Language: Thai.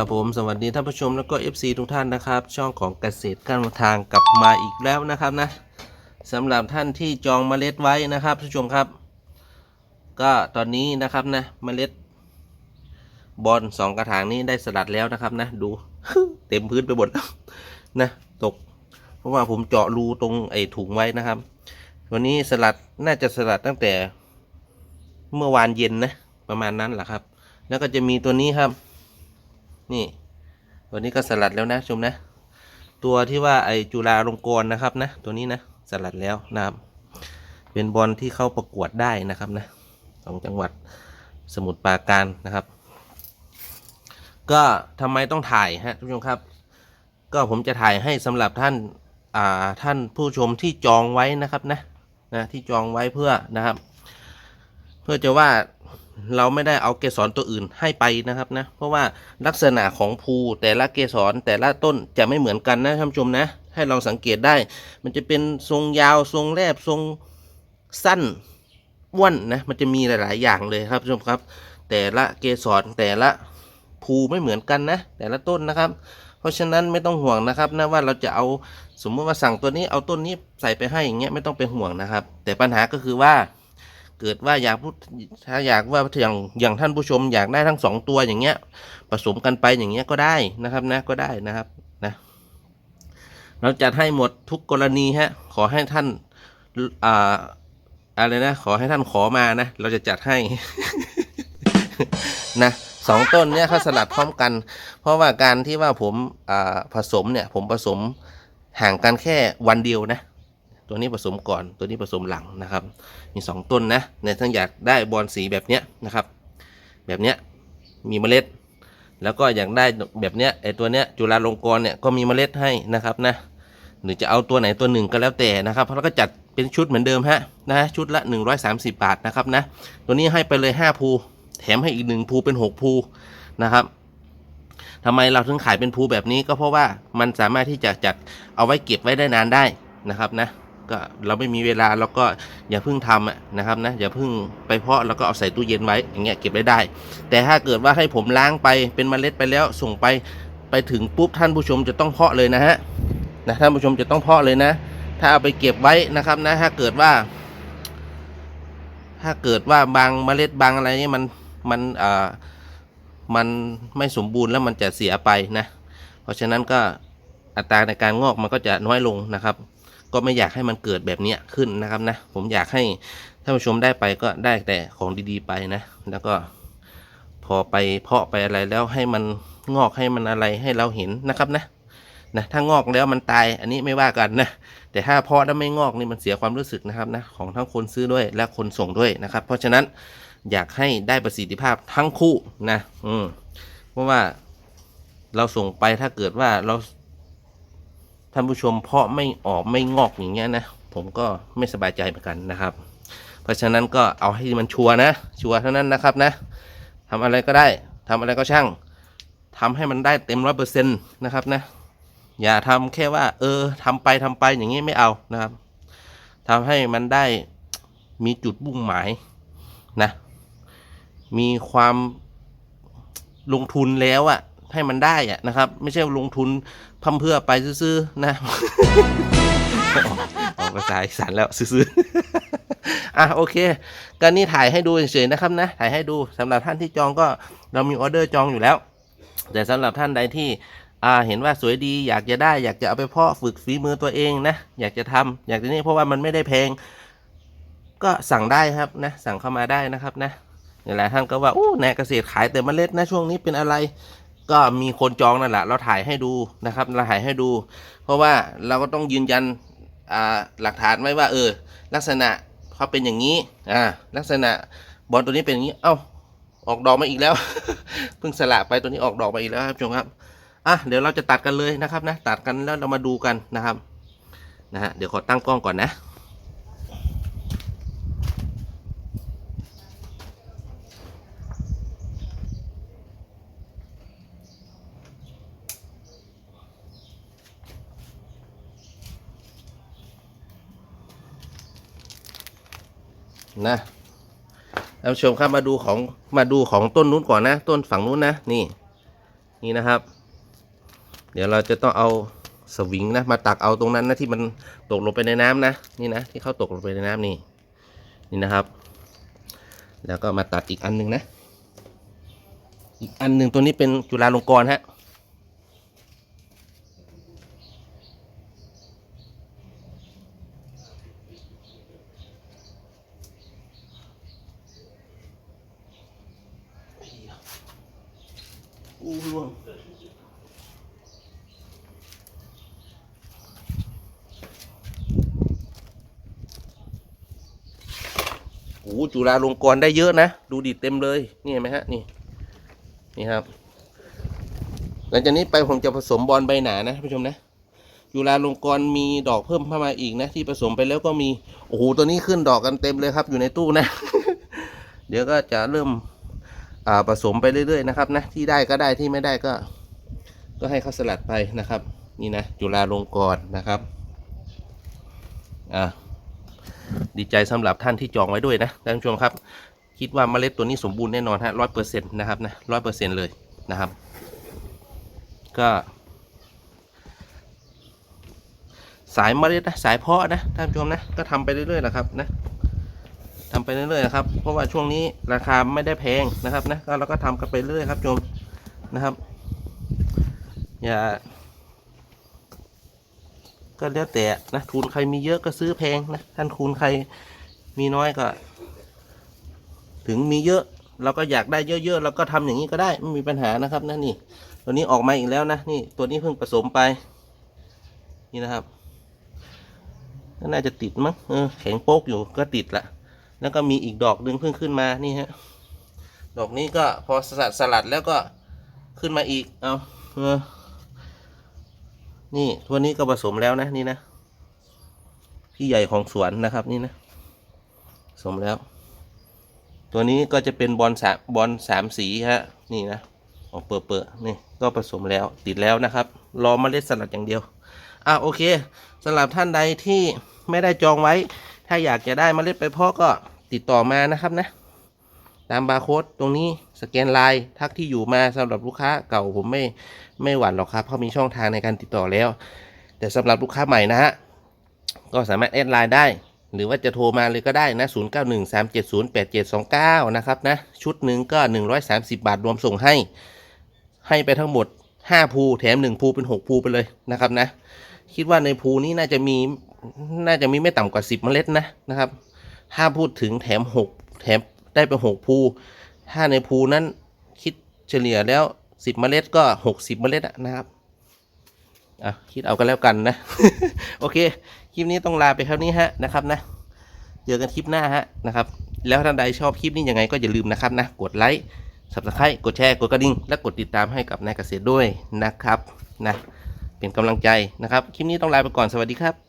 ครับผมสวัสดีท่านผู้ชมแล้วก็ FC ทุกท่านนะครับ ช่องของเกษตรการทางกลับมาอีกแล้วนะครับนะสำหรับท่านที่จองเมล็ดไว้นะครับท่านผู้ชมครับ ก็ตอนนี้นะครับนะเมล็ด บอลสองกระถางนี้ได้สลัดแล้วนะครับนะ ดู เต็มพื้นไปหมดนะตก เพราะว่าผมเจาะรูตรงไอ้ถุงไว้นะครับ วันนี้สลัดน่าจะสลัดตั้งแต่เมื่อวานเย็นนะประมาณนั้นแหละครับ แล้วก็จะมีตัวนี้ครับ นี่ตัวนี้ก็สลัดแล้วนะชมนะ ตัวที่ว่าไอจุฬาลงกรณ์นะครับนะตัวนี้นะสลัดแล้วนะครับ เป็นบอลที่เข้าประกวดได้นะครับนะของจังหวัดสมุทรปราการนะครับ ก็ทำไมต้องถ่ายฮะทุกผู้ชมครับ ก็ผมจะถ่ายให้สำหรับท่านอ่าท่านผู้ชมที่จองไว้นะครับนะนะที่จองไว้เพื่อนะครับ เพื่อจะว่า เราไม่ได้เอาเกสรตัวอื่นให้ไปนะครับนะ เพราะว่าลักษณะของภูแต่ละเกสรแต่ละต้นจะไม่เหมือนกันนะท่านผู้ชมนะ ให้เราสังเกตได้ มันจะเป็นทรงยาวทรงแรบทรงสั้นอ้วนนะมันจะมีหลาย ๆ อย่างเลยครับผู้ชมครับ แต่ละเกสรแต่ละภูไม่เหมือนกันนะ แต่ละต้นนะครับ เพราะฉะนั้นไม่ต้องห่วงนะครับนะว่าเราจะเอาสมมติว่าสั่งตัวนี้เอาต้นนี้ใส่ไปให้อย่างเงี้ยไม่ต้องเป็นห่วงนะครับ แต่ปัญหาก็คือว่า เกิดว่าอยากพูดถ้าอยากว่าอย่างอย่างท่านผู้ชมอยากได้ทั้งสองตัวอย่างเงี้ย ผสมกันไปอย่างเงี้ยก็ได้นะครับนะก็ได้นะครับนะเราจัดให้หมดทุกกรณีฮะขอให้ท่านอ่าอะไรนะ ขอให้ท่านขอมานะ เราจะจัดให้นะสองต้นเนี่ยเขาสลัดพร้อมกัน เพราะว่าการที่ว่าผมอ่าผสมเนี่ย ผมผสมห่างกันแค่วันเดียวนะ ตัวนี้ผสมก่อนตัวนี้ผสมหลังนะครับ มีสองต้นนะในท่านอยากได้บอลสีแบบเนี้ยนะครับ แบบเนี้ยมีเมล็ด แล้วก็อยากได้แบบเนี้ยไอตัวเนี้ยจุฬาลงกรณ์เนี่ยก็มีเมล็ดให้นะครับนะหรือจะเอาตัวไหนตัวหนึ่งก็แล้วแต่นะครับแล้วก็จัดเป็นชุดเหมือนเดิมฮะนะชุดละ 130 บาทนะครับนะตัวนี้ให้ไปเลย 5 ภูแถมให้อีกหนึ่งภูเป็น 6 ภูนะครับทำไมเราถึงขายเป็นภูแบบนี้ก็เพราะว่ามันสามารถที่จะจัดเอาไว้เก็บไว้ได้นานได้นะครับนะ ก็เราไม่มีเวลาเราก็อย่าเพิ่งทำนะครับนะอย่าเพิ่งไปเพาะแล้วก็เอาใส่ตู้เย็นไว้อย่างเงี้ยเก็บไว้ได้ แต่ถ้าเกิดว่าให้ผมล้างไปเป็นเมล็ดไปแล้วส่งไปไปถึงปุ๊บท่านผู้ชมจะต้องเพาะเลยนะฮะนะท่านผู้ชมจะต้องเพาะเลยนะ ถ้าเอาไปเก็บไว้นะครับนะถ้าเกิดว่า ถ้าเกิดว่าบางเมล็ดบางอะไรนี่มันมันอ่ามันไม่สมบูรณ์แล้วมันจะเสียไปนะ เพราะฉะนั้นก็อัตราในการงอกมันก็จะน้อยลงนะครับ ก็ไม่อยากให้มันเกิดแบบนี้ขึ้นนะครับนะ ผมอยากให้ท่านผู้ชมได้ไปก็ได้แต่ของดีๆไปนะ แล้วก็พอไปเพาะไปอะไรแล้วให้มันงอกให้มันอะไรให้เราเห็นนะครับนะนะถ้างอกแล้วมันตายอันนี้ไม่ว่ากันนะแต่ถ้าเพาะแล้วไม่งอกนี่มันเสียความรู้สึกนะครับนะของทั้งคนซื้อด้วยและคนส่งด้วยนะครับ เพราะฉะนั้นอยากให้ได้ประสิทธิภาพทั้งคู่นะ อืมเพราะว่าเราส่งไปถ้าเกิดว่าเรา ท่านผู้ชมเพาะไม่ออกไม่งอกอย่างเงี้ยนะ ผมก็ไม่สบายใจเหมือนกันนะครับ เพราะฉะนั้นก็เอาให้มันชัวร์นะ ชัวร์เท่านั้นนะครับนะทำอะไรก็ได้ทำอะไรก็ช่างทำให้มันได้เต็มร้อยเปอร์เซ็นต์นะครับนะ อย่าทำแค่ว่า เออทำไปทำไปอย่างนี้ไม่เอานะครับทำให้มันได้มีจุดบุ่งหมายนะ มีความลงทุนแล้วอะ ให้มันได้อะนะครับ ไม่ใช่ลงทุนพำเพื่อไปซื้อๆนะออกภาษาอีสานแล้วซื้อๆอะโอเคก็นี่ถ่ายให้ดูเฉยๆนะครับนะ ถ่ายให้ดูสำหรับท่านที่จองก็เรามีออเดอร์จองอยู่แล้ว แต่สำหรับท่านใดที่อ่าเห็นว่าสวยดีอยากจะได้ อยากจะเอาไปเพาะฝึกฝีมือตัวเองนะ อยากจะทำอยากจะนี่เพราะว่ามันไม่ได้แพง ก็สั่งได้ครับนะ สั่งเข้ามาได้นะครับนะหลายท่านก็ว่าอู้แหนเกษตรขายแต่เมล็ดนะช่วงนี้เป็นอะไร ก็มีคนจองนั่นแหละ เราถ่ายให้ดูนะครับ เราถ่ายให้ดู เพราะว่าเราก็ต้องยืนยันหลักฐานไว้ว่า เออ ลักษณะเขาเป็นอย่างนี้อ่าลักษณะบอลตัวนี้เป็นอย่างนี้ เอ้า ออกดอกมาอีกแล้ว เพิ่งสละไปตัวนี้ออกดอกมาอีกแล้วครับชมครับ อะ เดี๋ยวเราจะตัดกันเลยนะครับนะ ตัดกันแล้วเรามาดูกันนะครับ นะฮะ เดี๋ยวขอตั้งกล้องก่อนนะ นะท่านผู้ชมครับมาดูของมาดูของต้นนู้นก่อนนะ ต้นฝั่งนู้นนะนี่ นี่นะครับ เดี๋ยวเราจะต้องเอาสวิงนะมาตักเอาตรงนั้นนะที่มันตกลงไปในน้ำนะนี่นะที่เขาตกลงไปในน้ำนี่นี่นะครับ แล้วก็มาตัดอีกอันหนึ่งนะ อีกอันหนึ่งตัวนี้เป็นจุฬาลงกรณ์ฮะ อู้ล่วงโอ้จุฬาลงกรณ์ได้เยอะนะ ดูดิเต็มเลย นี่เห็นไหมฮะ นี่ นี่ครับ หลังจากนี้ไปผมจะผสมบอลใบหนานะผู้ชมนะจุฬาลงกรณ์มีดอกเพิ่มเข้ามาอีกนะ ที่ผสมไปแล้วก็มี โอ้โห ตัวนี้ขึ้นดอกกันเต็มเลยครับ อยู่ในตู้นะ เดี๋ยวก็จะเริ่ม ผสมไปเรื่อยๆนะครับนะที่ได้ก็ได้ที่ไม่ได้ก็ ก็ให้เขาสลัดไปนะครับ นี่นะจุฬาลงกรณ์นะครับอ่าดีใจสำหรับท่านที่จองไว้ด้วยนะท่านผู้ชมครับ คิดว่าเมล็ดตัวนี้สมบูรณ์แน่นอนฮะร้อยเปอร์เซ็นต์นะครับนะร้อยเปอร์เซ็นต์เลยนะครับ ก็สายเมล็ดนะสายเพาะนะท่านผู้ชมนะก็ทำไปเรื่อยๆนะครับนะ ทำไปเรื่อยๆนะครับ เพราะว่าช่วงนี้ราคาไม่ได้แพงนะครับนะเราก็ทำกันไปเรื่อยครับโยมนะครับ อย่า ก็แล้วแต่นะทุนใครมีเยอะก็ซื้อแพงนะท่านทุนใครมีน้อยก็ ถึงมีเยอะเราก็อยากได้เยอะๆเราก็ทำอย่างนี้ก็ได้ไม่มีปัญหานะครับนะนี่ ตัวนี้ออกมาอีกแล้วนะนี่ตัวนี้เพิ่งผสมไป นี่นะครับน่าจะติดมั้งเออแข็งโป๊กอยู่ก็ติดละ แล้วก็มีอีกดอกหนึ่งเพิ่งขึ้นมานี่ฮะดอกนี้ก็พอสลัดสลัดแล้วก็ขึ้นมาอีกเอาเออนี่ตัวนี้ก็ผสมแล้วนะนี่นะ พี่ใหญ่ของสวนนะครับนี่นะผสมแล้ว ตัวนี้ก็จะเป็นบอลสามบอลสามสีฮะนี่นะออกเปิดเปิดนี่ก็ผสมแล้วติดแล้วนะครับ รอมเมล็ดสลัดอย่างเดียวอะโอเคสำหรับท่านใดที่ไม่ได้จองไว้ ถ้าอยากจะได้เมล็ดไปเพาะก็ติดต่อมานะครับนะ ตามบาร์โค้ดตรงนี้สแกนไลน์ทักที่อยู่มาสำหรับลูกค้าเก่าผมไม่ไม่หวั่นหรอกครับเพราะมีช่องทางในการติดต่อแล้ว แต่สำหรับลูกค้าใหม่นะฮะก็สามารถแอดไลน์ได้ หรือว่าจะโทรมาเลยก็ได้นะ 0 9 1 3 7 0 8 7 2 9 นะครับนะ ชุดหนึ่งก็ 130 บาทรวมส่งให้ ให้ไปทั้งหมด 5 ภูแถม 1 ภูเป็น 6 ภูไปเลยนะครับนะ คิดว่าในภูนี้น่าจะมี น่าจะมีไม่ต่ำกว่า 10 เมล็ดนะนะครับ ถ้าพูดถึงแถม 6 แถมได้ไป6ภูถ้าในภูนั้นคิดเฉลี่ยแล้ว 10 เมล็ดก็ 60 เมล็ดนะครับอะคิดเอากันแล้วกันนะ โอเค คลิปนี้ต้องลาไปเท่านี้ฮะนะครับนะเจอกันคลิปหน้าฮะนะครับ แล้วท่านใดชอบคลิปนี้ยังไงก็อย่าลืมนะครับนะ กดไลค์ subscribe กดแชร์ กดกระดิ่ง และกดติดตามให้กับนายเกษตรด้วยนะครับนะเป็นกำลังใจนะครับ คลิปนี้ต้องลาไปก่อนสวัสดีครับ